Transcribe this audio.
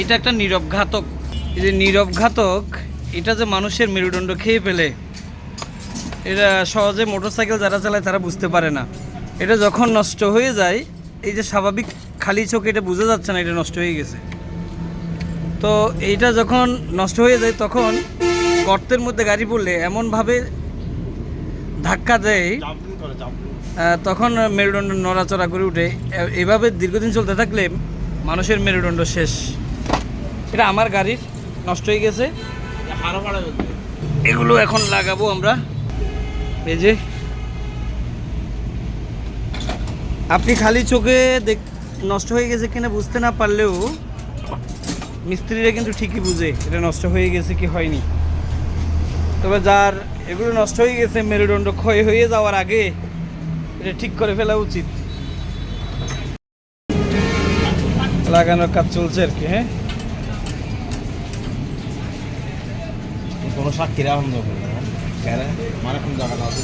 এটা একটা নীরব ঘাতক এই যে নীরব ঘাতক এটা যে মানুষের মেরুদণ্ড খেয়ে ফেলে, এটা সহজে মোটরসাইকেল যারা চালায় তারা বুঝতে পারে না। এটা যখন নষ্ট হয়ে যায়, এই যে স্বাভাবিক খালি চোখে এটা বোঝা যাচ্ছে না, এটা নষ্ট হয়ে গেছে। তো এইটা যখন নষ্ট হয়ে যায়, তখন গর্তের মধ্যে গাড়ি পড়লে এমনভাবে ধাক্কা দেয় তখন মেরুদণ্ড নড়াচড়া করে উঠে। এভাবে দীর্ঘদিন চলতে থাকলে মানুষের মেরুদণ্ড শেষ। এটা আমার গাড়ির, নষ্ট হয়ে গেছে। এগুলো এখন লাগাবো আমরা। এই যে। আপনি খালি চোখে দেখ, নষ্ট হয়ে গেছে কিনা বুঝতে না পারলেও মিস্ত্রিরা কিন্তু ঠিকই বুঝে, এটা নষ্ট হয়ে গেছে কি হয়নি। তবে যার এগুলো নষ্ট হয়ে গেছে, মেরুদণ্ড ক্ষয় হয়ে যাওয়ার আগে এটা ঠিক করে ফেলা উচিত। লাগানোর কাজ চলছে আর কি হ্যাঁ? কোনো সাক্ষীরা আনন্দ করবে না। মানে কোন জায়গাটা আছে